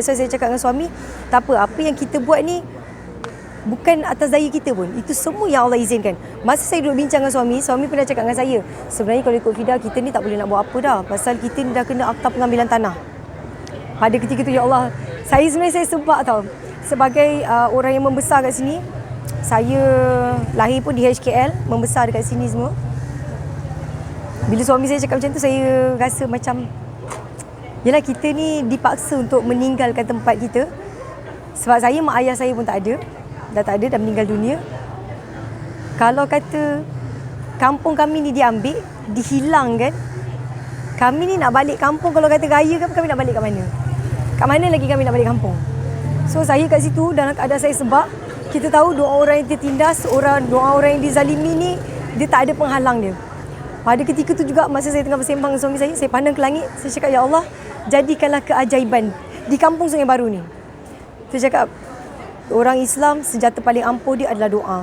So saya cakap dengan suami, tak apa, apa yang kita buat ni bukan atas daya kita pun. Itu semua yang Allah izinkan. Masa saya duduk bincang dengan suami, suami pernah cakap dengan saya, sebenarnya kalau ikut Fida, kita ni tak boleh nak buat apa dah. Pasal kita ni dah kena akta pengambilan tanah. Pada ketika itu, ya Allah, saya sebenarnya saya sebab tau. Sebagai uh, orang yang membesar kat sini, saya lahir pun di HKL, membesar dekat sini semua. Bila suami saya cakap macam tu, saya rasa macam Yelah kita ni dipaksa untuk meninggalkan tempat kita. Sebab saya, mak ayah saya pun tak ada. Dah tak ada, dah meninggal dunia. Kalau kata kampung kami ni diambil, dihilangkan Kami ni nak balik kampung. Kalau kata raya kan kami nak balik kat mana? Kat mana lagi kami nak balik kampung? So saya kat situ dalam keadaan saya sebab Kita tahu doa orang yang tertindas, orang doa orang yang dizalimi ni Dia tak ada penghalang dia. Pada ketika itu juga masa saya tengah bersembang dengan suami saya, saya pandang ke langit, saya cakap, Ya Allah, jadikanlah keajaiban di kampung Sungai Baru ni. Saya cakap, orang Islam senjata paling ampuh dia adalah doa.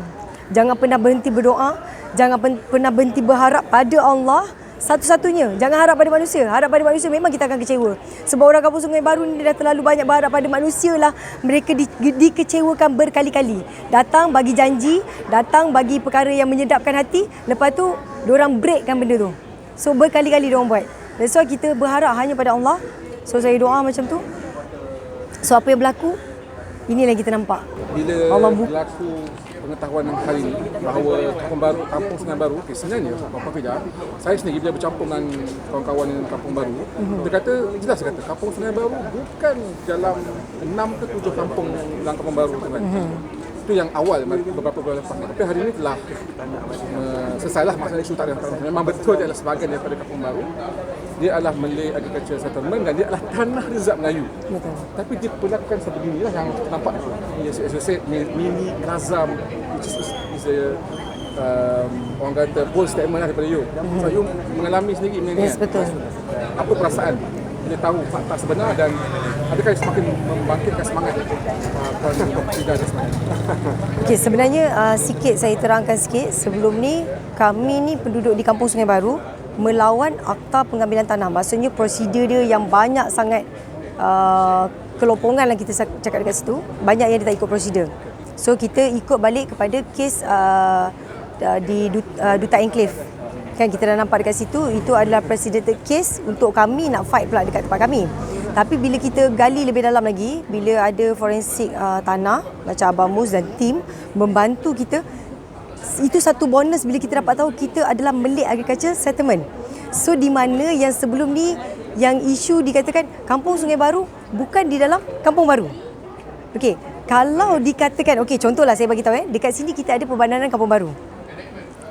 Jangan pernah berhenti berdoa, jangan pernah berhenti berharap pada Allah satu-satunya. Jangan harap pada manusia. Harap pada manusia memang kita akan kecewa. Sebab orang kampung Sungai Baru ni dah terlalu banyak berharap pada manusia lah. Mereka di, dikecewakan berkali-kali. Datang bagi janji, datang bagi perkara yang menyedapkan hati. Lepas tu Diorang breakkan benda tu. So berkali-kali diorang buat. That's why kita berharap hanya pada Allah. So saya doa macam tu. So apa yang berlaku, inilah kita nampak. Bila Allah bu- berlaku pengetahuan hari ini bahawa kampung baru, kampung Sungai Baru, okay, sebenarnya Bapak Fida, saya sendiri bila bercampur dengan kawan-kawan yang kampung baru, mm-hmm. dia kata, jelas kata, kampung Sungai Baru bukan dalam enam ke tujuh kampung dalam kampung baru. Mm-hmm itu yang awal beberapa bulan lepas tapi hari ini telah uh, selesailah masalah isu ada memang betul dia adalah sebahagian daripada kampung baru. Dia adalah Malay Agriculture Settlement dan dia adalah tanah rezab Melayu. Betul. tapi dia perlakukan sebegini lah yang nampak as you said mini Kazam which is, is a um, orang kata bold statement lah daripada you so you mengalami sendiri yes, betul. apa perasaan dia tahu fakta sebenar dan adakah semakin membangkitkan semangat uh, tidak ada semangat. Okey, sebenarnya uh, sikit saya terangkan sikit sebelum ni kami ni penduduk di Kampung Sungai Baru melawan akta pengambilan tanah. Maksudnya prosedur dia yang banyak sangat uh, kelopongan lah kita cakap dekat situ. Banyak yang dia tak ikut prosedur. So kita ikut balik kepada kes uh, di uh, Duta Enclave kan kita dah nampak dekat situ itu adalah precedented case untuk kami nak fight pula dekat tempat kami. Tapi bila kita gali lebih dalam lagi bila ada forensik uh, tanah macam Abang Mus dan tim membantu kita itu satu bonus bila kita dapat tahu kita adalah Malay Agriculture Settlement. So di mana yang sebelum ni yang isu dikatakan kampung Sungai Baru bukan di dalam kampung baru. Okey kalau dikatakan okey contohlah saya bagi tahu eh dekat sini kita ada perbandaran kampung baru.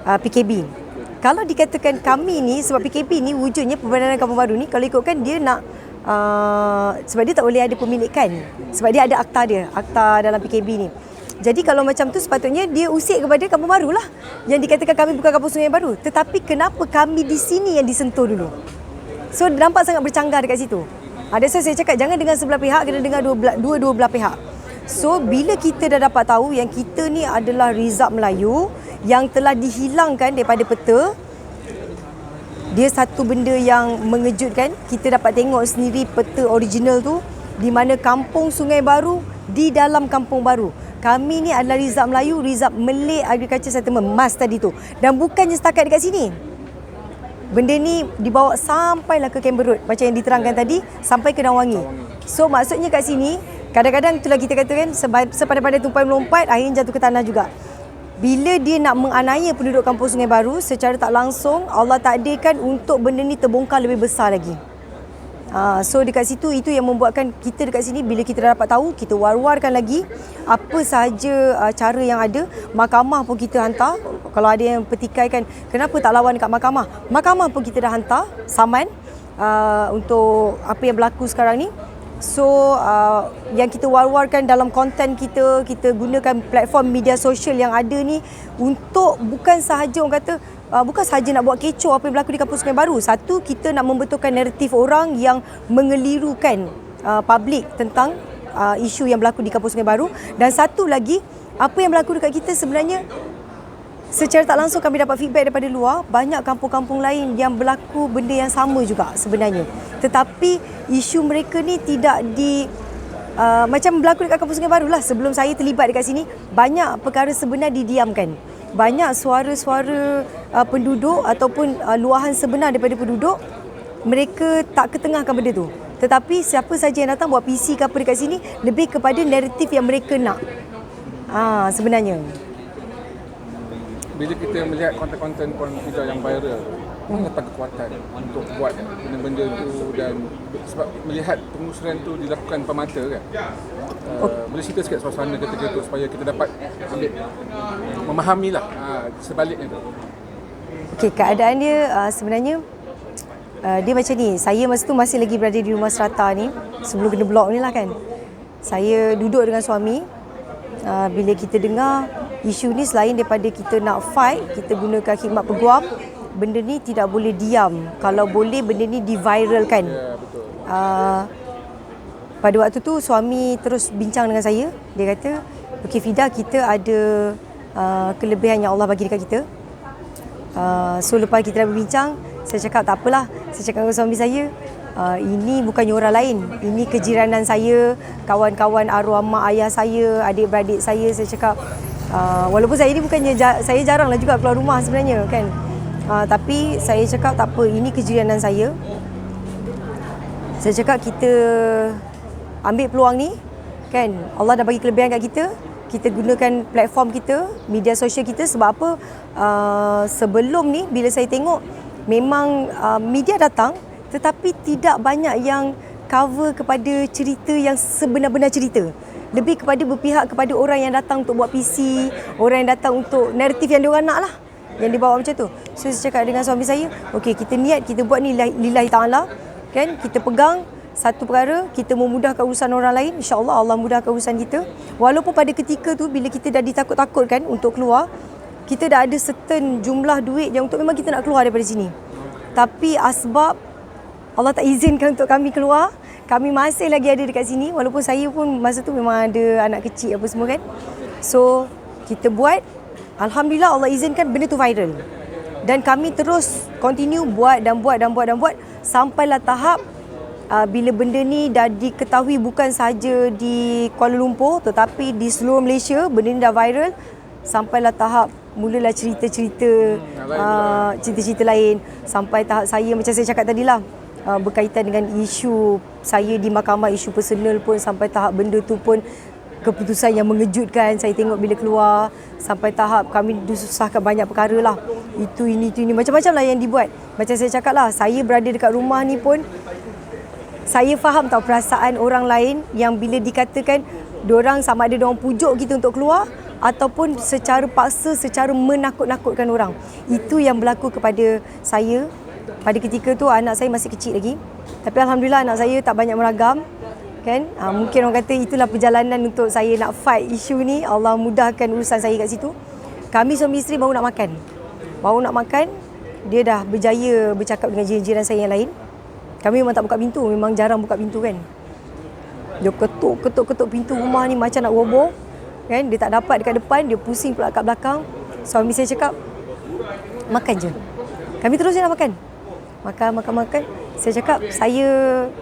Uh, PKB kalau dikatakan kami ni sebab PKP ni wujudnya Perbandaran Kampung Baru ni kalau ikutkan dia nak uh, sebab dia tak boleh ada pemilikan sebab dia ada akta dia akta dalam PKB ni. Jadi kalau macam tu sepatutnya dia usik kepada Kampung Baru lah. Yang dikatakan kami bukan Kampung Sungai Baru. Tetapi kenapa kami di sini yang disentuh dulu? So nampak sangat bercanggah dekat situ. Ada uh, saya cakap jangan dengan sebelah pihak kena dengar dua, dua dua belah pihak. So bila kita dah dapat tahu yang kita ni adalah Rizab Melayu yang telah dihilangkan daripada peta dia satu benda yang mengejutkan. Kita dapat tengok sendiri peta original tu di mana kampung Sungai Baru di dalam kampung baru. Kami ni adalah Rizab Melayu Rizab Malay Agriculture Settlement MAS tadi tu. Dan bukannya setakat dekat sini. Benda ni dibawa sampailah ke Camber Road macam yang diterangkan tadi sampai ke Dawangi. So maksudnya kat sini kadang-kadang itulah kita kata kan sepada-pada tumpai melompat akhirnya jatuh ke tanah juga bila dia nak menganiaya penduduk kampung Sungai Baru secara tak langsung Allah takdirkan untuk benda ni terbongkar lebih besar lagi. Ha, so dekat situ itu yang membuatkan kita dekat sini bila kita dah dapat tahu kita war-warkan lagi apa sahaja uh, cara yang ada mahkamah pun kita hantar. Kalau ada yang petikaikan kenapa tak lawan dekat mahkamah? Mahkamah pun kita dah hantar saman uh, untuk apa yang berlaku sekarang ni So uh, yang kita war-warkan dalam konten kita, kita gunakan platform media sosial yang ada ni untuk bukan sahaja orang kata uh, bukan sahaja nak buat kecoh apa yang berlaku di kampus Sungai Baru. Satu kita nak membetulkan naratif orang yang mengelirukan uh, publik tentang uh, isu yang berlaku di kampus Sungai Baru dan satu lagi apa yang berlaku dekat kita sebenarnya Secara tak langsung kami dapat feedback daripada luar, banyak kampung-kampung lain yang berlaku benda yang sama juga sebenarnya. Tetapi isu mereka ni tidak di uh, macam berlaku dekat kampung Sungai Baru lah sebelum saya terlibat dekat sini banyak perkara sebenar didiamkan. Banyak suara-suara uh, penduduk ataupun uh, luahan sebenar daripada penduduk mereka tak ketengahkan benda tu. Tetapi siapa saja yang datang buat PC ke apa dekat sini lebih kepada naratif yang mereka nak. Ha, sebenarnya bila kita melihat konten-konten Puan Fida yang viral mana letak kekuatan untuk buat benda-benda tu dan sebab melihat pengusuran tu dilakukan depan mata kan uh, boleh cerita sikit suasana ketika tu supaya kita dapat ambil memahami lah uh, sebaliknya tu Okey, keadaan dia uh, sebenarnya uh, dia macam ni. Saya masa tu masih lagi berada di rumah serata ni sebelum kena blok ni lah kan. Saya duduk dengan suami. Uh, bila kita dengar isu ni selain daripada kita nak fight, kita gunakan khidmat peguam, benda ni tidak boleh diam. Kalau boleh benda ni diviralkan. ya betul Uh, pada waktu tu suami terus bincang dengan saya. Dia kata, "Okey Fida, kita ada uh, kelebihan yang Allah bagi dekat kita. Uh, so lepas kita dah berbincang, saya cakap tak apalah. Saya cakap dengan suami saya, uh, ini bukannya orang lain. Ini kejiranan saya, kawan-kawan arwah mak ayah saya, adik-beradik saya. Saya cakap, uh, walaupun saya ni bukannya, saya jaranglah juga keluar rumah sebenarnya kan. Uh, tapi saya cakap tak apa, ini kejiranan saya. Saya cakap kita ambil peluang ni kan Allah dah bagi kelebihan kat kita kita gunakan platform kita media sosial kita sebab apa uh, sebelum ni bila saya tengok memang uh, media datang tetapi tidak banyak yang cover kepada cerita yang sebenar-benar cerita lebih kepada berpihak kepada orang yang datang untuk buat PC orang yang datang untuk naratif yang diorang nak lah yang dibawa macam tu. So saya cakap dengan suami saya okey kita niat kita buat ni lillahi ta'ala kan? Kita pegang satu perkara kita memudahkan urusan orang lain insyaallah Allah mudahkan urusan kita. Walaupun pada ketika tu bila kita dah ditakut-takutkan untuk keluar kita dah ada certain jumlah duit yang untuk memang kita nak keluar daripada sini. Tapi asbab Allah tak izinkan untuk kami keluar kami masih lagi ada dekat sini walaupun saya pun masa tu memang ada anak kecil apa semua kan. So kita buat alhamdulillah Allah izinkan benda tu viral. Dan kami terus continue buat dan buat dan buat dan buat sampailah tahap uh, bila benda ni dah diketahui bukan saja di Kuala Lumpur tetapi di seluruh Malaysia benda ni dah viral sampailah tahap mulalah cerita-cerita uh, cerita-cerita lain. Sampai tahap saya macam saya cakap tadi lah uh, berkaitan dengan isu saya di mahkamah isu personal pun sampai tahap benda tu pun keputusan yang mengejutkan. Saya tengok bila keluar sampai tahap kami disusahkan banyak perkara lah. Itu ini itu ini. Macam-macam lah yang dibuat. Macam saya cakap lah saya berada dekat rumah ni pun saya faham tau perasaan orang lain yang bila dikatakan orang sama ada orang pujuk kita untuk keluar ataupun secara paksa secara menakut-nakutkan orang. Itu yang berlaku kepada saya pada ketika tu anak saya masih kecil lagi. Tapi alhamdulillah anak saya tak banyak meragam kan? Ha, mungkin orang kata itulah perjalanan untuk saya nak fight isu ni. Allah mudahkan urusan saya kat situ. Kami suami isteri baru nak makan. Baru nak makan dia dah berjaya bercakap dengan jiran-jiran saya yang lain. Kami memang tak buka pintu memang jarang buka pintu kan? Dia ketuk ketuk ketuk pintu rumah ni macam nak roboh kan? Dia tak dapat dekat depan dia pusing pula kat belakang. Suami saya cakap makan je. Kami terus je nak makan makan makan makan. Saya cakap saya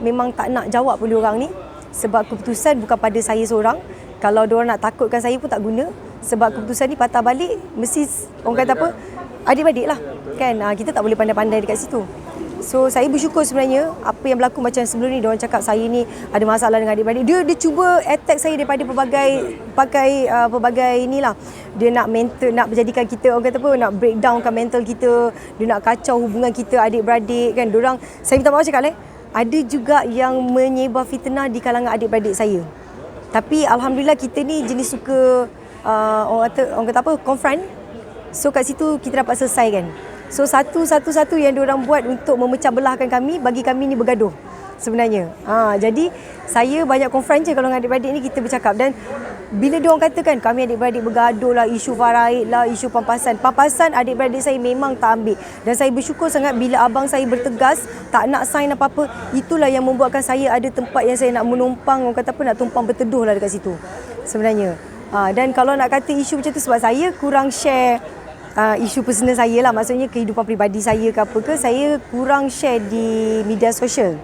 memang tak nak jawab pun orang ni sebab keputusan bukan pada saya seorang. Kalau dia nak takutkan saya pun tak guna. Sebab keputusan ni patah balik mesti orang kata apa? Adik-adik lah kan? Ha, kita tak boleh pandai-pandai dekat situ So saya bersyukur sebenarnya apa yang berlaku macam sebelum ni orang cakap saya ni ada masalah dengan adik-beradik. Dia dia cuba attack saya daripada pelbagai pakai uh, pelbagai inilah. Dia nak mental nak menjadikan kita orang kata apa nak break downkan mental kita, dia nak kacau hubungan kita adik-beradik kan. Diorang saya minta maaf cakap eh ada juga yang menyebar fitnah di kalangan adik-beradik saya. Tapi alhamdulillah kita ni jenis suka uh, orang kata orang kata apa confront. So kat situ kita dapat selesaikan. So satu-satu-satu yang diorang buat untuk memecah belahkan kami bagi kami ni bergaduh sebenarnya. Ha, jadi saya banyak confront je kalau dengan adik-beradik ni kita bercakap dan bila diorang katakan kami adik-beradik bergaduh lah isu faraid lah isu pampasan. Pampasan adik-beradik saya memang tak ambil dan saya bersyukur sangat bila abang saya bertegas tak nak sign apa-apa itulah yang membuatkan saya ada tempat yang saya nak menumpang orang kata apa nak tumpang berteduh lah dekat situ sebenarnya. Ha, dan kalau nak kata isu macam tu sebab saya kurang share uh, isu personal saya lah maksudnya kehidupan peribadi saya ke apa ke saya kurang share di media sosial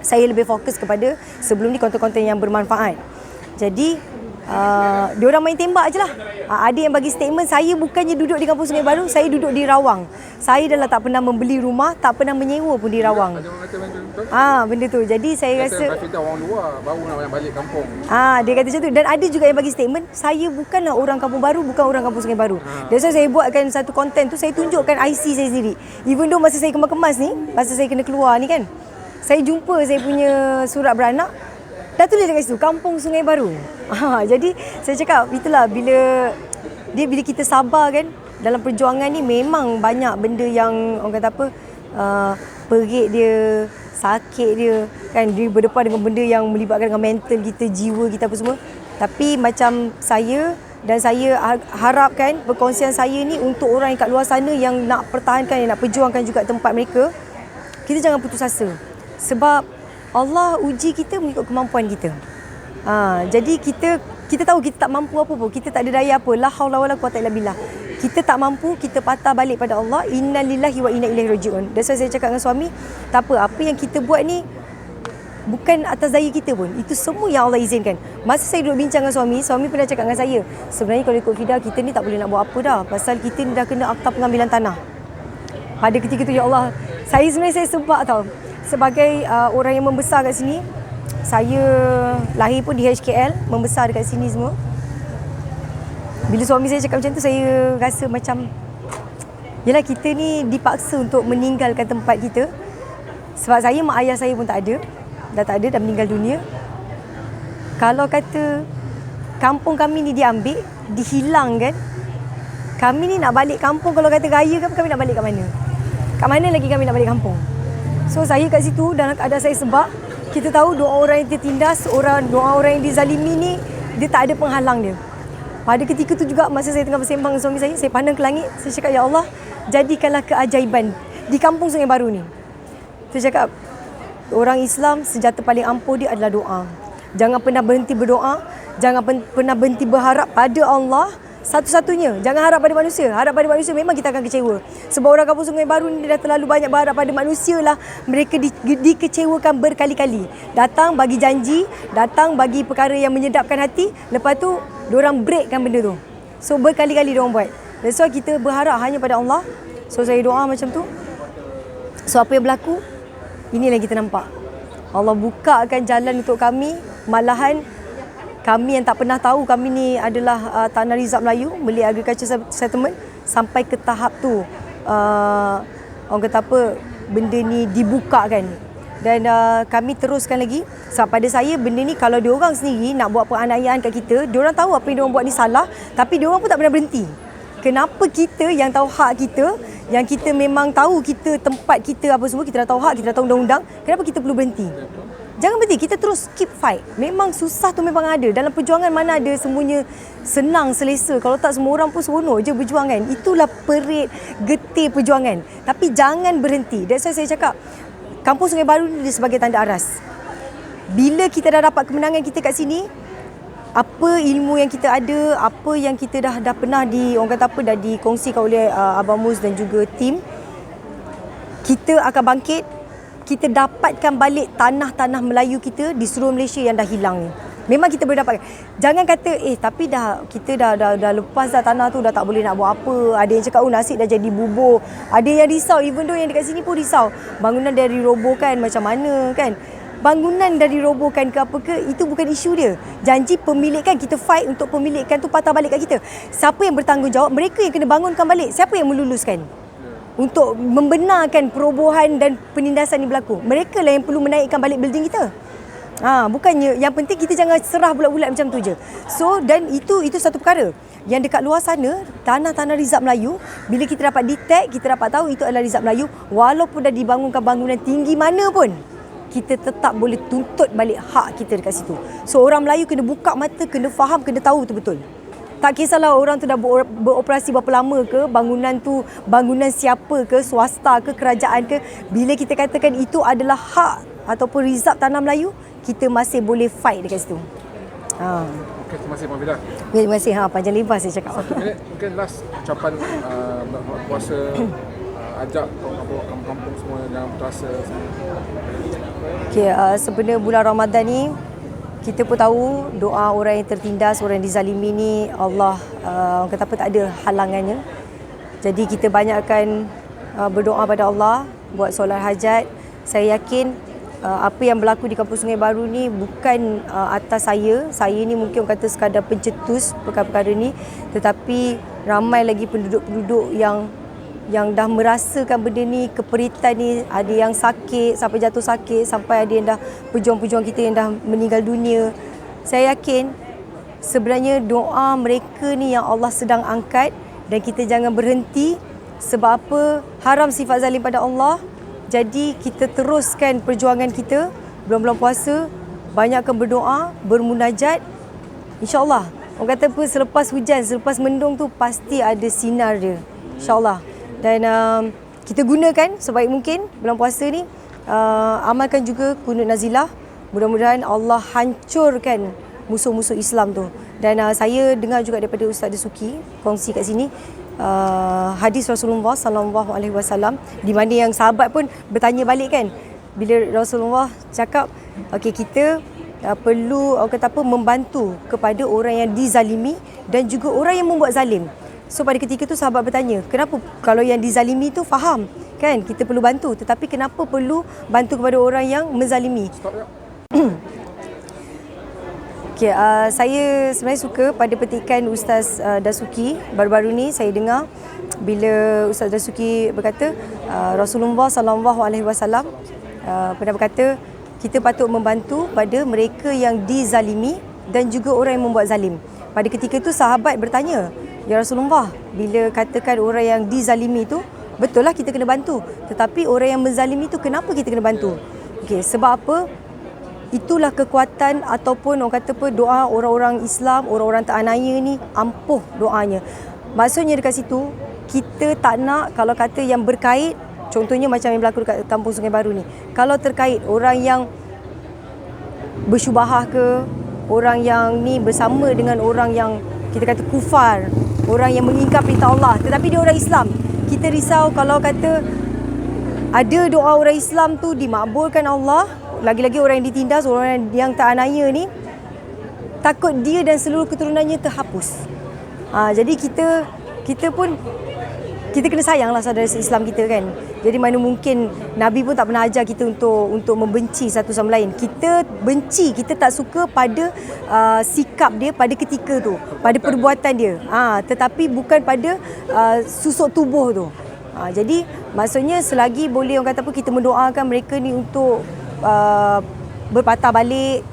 saya lebih fokus kepada sebelum ni konten-konten yang bermanfaat. Jadi uh, dia orang main tembak je lah. Uh, ada yang bagi statement saya bukannya duduk di kampung Sungai Baru, saya duduk di Rawang. Saya dah lah tak pernah membeli rumah, tak pernah menyewa pun di Rawang. Kata. Ah benda tu. Jadi saya Kata rasa Rafidah orang luar baru nak balik kampung. Ah, dia kata macam tu dan ada juga yang bagi statement saya bukanlah orang kampung baru bukan orang kampung Sungai Baru. Ha. That's why saya buatkan satu konten tu saya tunjukkan IC saya sendiri. Even though masa saya kemas-kemas ni, masa saya kena keluar ni kan. Saya jumpa saya punya surat beranak dah tulis dekat situ kampung Sungai Baru. Ha, jadi saya cakap itulah bila dia bila kita sabar kan dalam perjuangan ni memang banyak benda yang orang kata apa uh, perit dia sakit dia kan dia berdepan dengan benda yang melibatkan dengan mental kita jiwa kita apa semua tapi macam saya dan saya ha- harapkan perkongsian saya ni untuk orang yang kat luar sana yang nak pertahankan yang nak perjuangkan juga tempat mereka kita jangan putus asa sebab Allah uji kita mengikut kemampuan kita. Ha, jadi kita kita tahu kita tak mampu apa pun. Kita tak ada daya apa. La haula wala quwata illa billah. Kita tak mampu kita patah balik pada Allah. Innalillahi wa inna ilaihi rajiun. That's why saya cakap dengan suami tak apa apa yang kita buat ni bukan atas daya kita pun. Itu semua yang Allah izinkan. Masa saya duduk bincang dengan suami suami pernah cakap dengan saya sebenarnya kalau ikut Fida kita ni tak boleh nak buat apa dah. Pasal kita ni dah kena akta pengambilan tanah. Pada ketika tu ya Allah saya sebenarnya saya sebab tau sebagai uh, orang yang membesar kat sini saya lahir pun di HKL membesar dekat sini semua bila suami saya cakap macam tu saya rasa macam Yelah kita ni dipaksa untuk meninggalkan tempat kita Sebab saya mak ayah saya pun tak ada Dah tak ada, dah meninggal dunia Kalau kata kampung kami ni diambil, dihilangkan Kami ni nak balik kampung kalau kata raya kan kami nak balik kat mana? Kat mana lagi kami nak balik kampung? So saya kat situ dalam keadaan saya sebab Kita tahu doa orang yang tertindas, orang doa orang yang dizalimi ni Dia tak ada penghalang dia pada ketika tu juga masa saya tengah bersembang dengan suami saya, saya pandang ke langit, saya cakap ya Allah, jadikanlah keajaiban di kampung Sungai Baru ni. Saya cakap orang Islam senjata paling ampuh dia adalah doa. Jangan pernah berhenti berdoa, jangan pen- pernah berhenti berharap pada Allah satu-satunya. Jangan harap pada manusia. Harap pada manusia memang kita akan kecewa. Sebab orang kampung Sungai Baru ni dah terlalu banyak berharap pada manusia lah. Mereka di, dikecewakan berkali-kali. Datang bagi janji, datang bagi perkara yang menyedapkan hati. Lepas tu, diorang breakkan benda tu. So berkali-kali diorang buat. That's why kita berharap hanya pada Allah. So saya doa macam tu. So apa yang berlaku? Inilah kita nampak. Allah bukakan jalan untuk kami. Malahan kami yang tak pernah tahu kami ni adalah uh, Tanah Rizab Melayu, Malay Agriculture Settlement sampai ke tahap tu. Uh, orang kata apa benda ni dibukakan dan uh, kami teruskan lagi. Sebab pada saya benda ni kalau diorang sendiri nak buat penganiayaan kat kita diorang tahu apa yang diorang buat ni salah tapi diorang pun tak pernah berhenti. Kenapa kita yang tahu hak kita yang kita memang tahu kita tempat kita apa semua kita dah tahu hak kita dah tahu undang-undang kenapa kita perlu berhenti Jangan berhenti, kita terus keep fight. Memang susah tu memang ada. Dalam perjuangan mana ada semuanya senang, selesa. Kalau tak semua orang pun seronok je berjuang kan. Itulah perit, getir perjuangan. Tapi jangan berhenti. That's why saya cakap, Kampung Sungai Baru ni sebagai tanda aras. Bila kita dah dapat kemenangan kita kat sini, apa ilmu yang kita ada, apa yang kita dah dah pernah di orang kata apa dah dikongsikan oleh uh, Abang Mus dan juga tim, kita akan bangkit kita dapatkan balik tanah-tanah Melayu kita di seluruh Malaysia yang dah hilang ni. Memang kita boleh dapatkan. Jangan kata eh tapi dah kita dah dah, dah lepas dah tanah tu dah tak boleh nak buat apa. Ada yang cakap oh nasib dah jadi bubur. Ada yang risau even though yang dekat sini pun risau. Bangunan dah dirobohkan macam mana kan. Bangunan dah dirobohkan ke apa ke itu bukan isu dia. Janji pemilikan kita fight untuk pemilikan tu patah balik kat kita. Siapa yang bertanggungjawab? Mereka yang kena bangunkan balik. Siapa yang meluluskan? Untuk membenarkan perobohan dan penindasan ini berlaku. Mereka lah yang perlu menaikkan balik building kita. Ha, bukannya yang penting kita jangan serah bulat-bulat macam tu je. So dan itu itu satu perkara. Yang dekat luar sana, tanah-tanah Rizab Melayu, bila kita dapat detect, kita dapat tahu itu adalah Rizab Melayu, walaupun dah dibangunkan bangunan tinggi mana pun, kita tetap boleh tuntut balik hak kita dekat situ. So orang Melayu kena buka mata, kena faham, kena tahu betul-betul. Tak kisahlah orang tu dah ber- beroperasi berapa lama ke, bangunan tu bangunan siapa ke, swasta ke, kerajaan ke. Bila kita katakan itu adalah hak ataupun rizab tanah Melayu, kita masih boleh fight dekat situ. Ha. Okey, terima kasih Puan Fida. Terima kasih. Ha, panjang lebar saya cakap. Satu minit, mungkin last ucapan uh, puasa uh, ajak kampung-kampung semua jangan putus asa. Okay, uh, sebenarnya bulan Ramadan ni kita pun tahu doa orang yang tertindas, orang yang dizalimi ni Allah uh, kata apa tak ada halangannya. Jadi kita banyakkan uh, berdoa pada Allah, buat solat hajat. Saya yakin uh, apa yang berlaku di Kampung Sungai Baru ni bukan uh, atas saya. Saya ni mungkin kata sekadar pencetus perkara-perkara ni, tetapi ramai lagi penduduk-penduduk yang yang dah merasakan benda ni, keperitan ni, ada yang sakit sampai jatuh sakit, sampai ada yang dah pejuang-pejuang kita yang dah meninggal dunia. Saya yakin sebenarnya doa mereka ni yang Allah sedang angkat dan kita jangan berhenti sebab apa haram sifat zalim pada Allah. Jadi kita teruskan perjuangan kita bulan-bulan puasa, banyakkan berdoa, bermunajat. InsyaAllah. Orang kata apa selepas hujan, selepas mendung tu pasti ada sinar dia. InsyaAllah dan um, kita gunakan sebaik mungkin bulan puasa ni uh, amalkan juga kunut nazilah. Mudah-mudahan Allah hancurkan musuh-musuh Islam tu. Dan uh, saya dengar juga daripada Ustaz Desuki kongsi kat sini uh, hadis Rasulullah sallallahu alaihi wasallam di mana yang sahabat pun bertanya balik kan bila Rasulullah cakap okey kita uh, perlu kata apa membantu kepada orang yang dizalimi dan juga orang yang membuat zalim So pada ketika tu sahabat bertanya, kenapa kalau yang dizalimi tu faham kan kita perlu bantu tetapi kenapa perlu bantu kepada orang yang menzalimi? Stop ya. Okay, uh, saya sebenarnya suka pada petikan Ustaz uh, Dasuki baru-baru ni saya dengar bila Ustaz Dasuki berkata uh, Rasulullah sallallahu alaihi wasallam uh, pernah berkata kita patut membantu pada mereka yang dizalimi dan juga orang yang membuat zalim. Pada ketika itu sahabat bertanya, "Ya Rasulullah, bila katakan orang yang dizalimi itu, betul lah kita kena bantu. Tetapi orang yang menzalimi itu kenapa kita kena bantu?" Okey, sebab apa? itulah kekuatan ataupun orang kata apa doa orang-orang Islam, orang-orang Ta'anaya ni ampuh doanya. Maksudnya dekat situ kita tak nak kalau kata yang berkait contohnya macam yang berlaku dekat Kampung Sungai Baru ni. Kalau terkait orang yang bersyubahah ke, orang yang ni bersama dengan orang yang kita kata kufar, orang yang mengingkar perintah Allah tetapi dia orang Islam. Kita risau kalau kata ada doa orang Islam tu dimakbulkan Allah lagi-lagi orang yang ditindas, orang yang tak anaya ni takut dia dan seluruh keturunannya terhapus. Ha, jadi kita kita pun kita kena sayang lah saudara Islam kita kan. Jadi mana mungkin Nabi pun tak pernah ajar kita untuk untuk membenci satu sama lain. Kita benci, kita tak suka pada uh, sikap dia pada ketika tu, pada perbuatan dia. Ha, tetapi bukan pada uh, susuk tubuh tu. Ha, jadi maksudnya selagi boleh orang kata apa kita mendoakan mereka ni untuk uh, berpatah balik.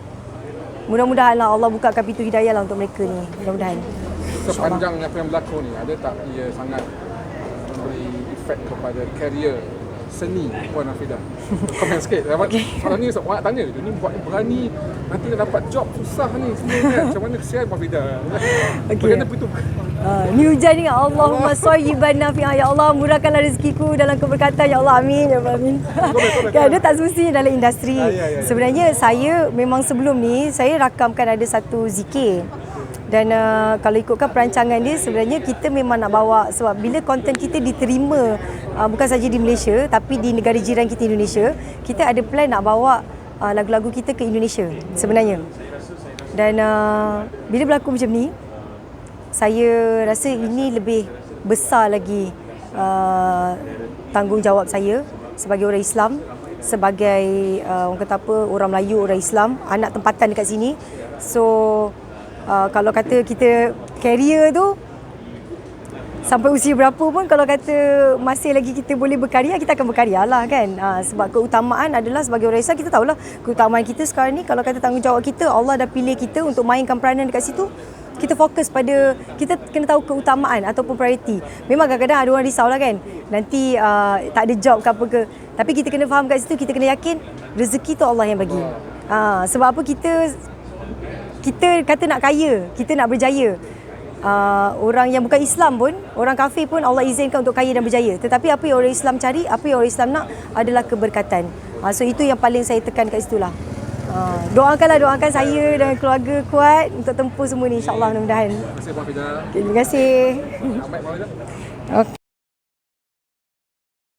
Mudah-mudahan lah Allah bukakan pintu hidayah lah untuk mereka ni. Mudah-mudahan. Sepanjang apa yang berlaku ni, ada tak ia sangat efek kepada karier seni Puan Afidah? Komen sikit. Dapat, okay. Soalan ni orang nak tanya, dia ni buat berani nanti dia dapat job susah ni semua kan. Macam mana kesian Puan Afidah? Okay. Bagaimana begitu? Uh, ni hujan ni Allahumma sayyiban nafi'ah ya Allah murahkanlah rezekiku dalam keberkatan ya Allah amin ya Allah amin. kan dia tak semestinya dalam industri. Ah, ya, ya, ya. Sebenarnya saya memang sebelum ni saya rakamkan ada satu zikir. Dan uh, kalau ikutkan perancangan dia sebenarnya kita memang nak bawa sebab bila konten kita diterima uh, bukan saja di Malaysia tapi di negara jiran kita Indonesia, kita ada plan nak bawa uh, lagu-lagu kita ke Indonesia sebenarnya. Dan uh, bila berlaku macam ni, saya rasa ini lebih besar lagi uh, tanggungjawab saya sebagai orang Islam, sebagai uh, orang kata apa orang Melayu, orang Islam, anak tempatan dekat sini. So uh, kalau kata kita career tu sampai usia berapa pun kalau kata masih lagi kita boleh berkarya kita akan berkarya lah kan. Ha, sebab keutamaan adalah sebagai orang Islam kita tahulah keutamaan kita sekarang ni kalau kata tanggungjawab kita Allah dah pilih kita untuk mainkan peranan dekat situ kita fokus pada kita kena tahu keutamaan ataupun priority memang kadang-kadang ada orang risau lah kan nanti uh, tak ada job ke apa ke tapi kita kena faham kat situ kita kena yakin rezeki tu Allah yang bagi. Ha, sebab apa? Kita kita kata nak kaya kita nak berjaya uh, orang yang bukan Islam pun, orang kafir pun Allah izinkan untuk kaya dan berjaya. Tetapi apa yang orang Islam cari, apa yang orang Islam nak adalah keberkatan. Uh, so itu yang paling saya tekan kat situlah. Uh, doakanlah doakan saya dan keluarga kuat untuk tempuh semua ni insya-Allah mudah-mudahan. Terima kasih Puan. Okay, terima kasih. Afidah. Okey.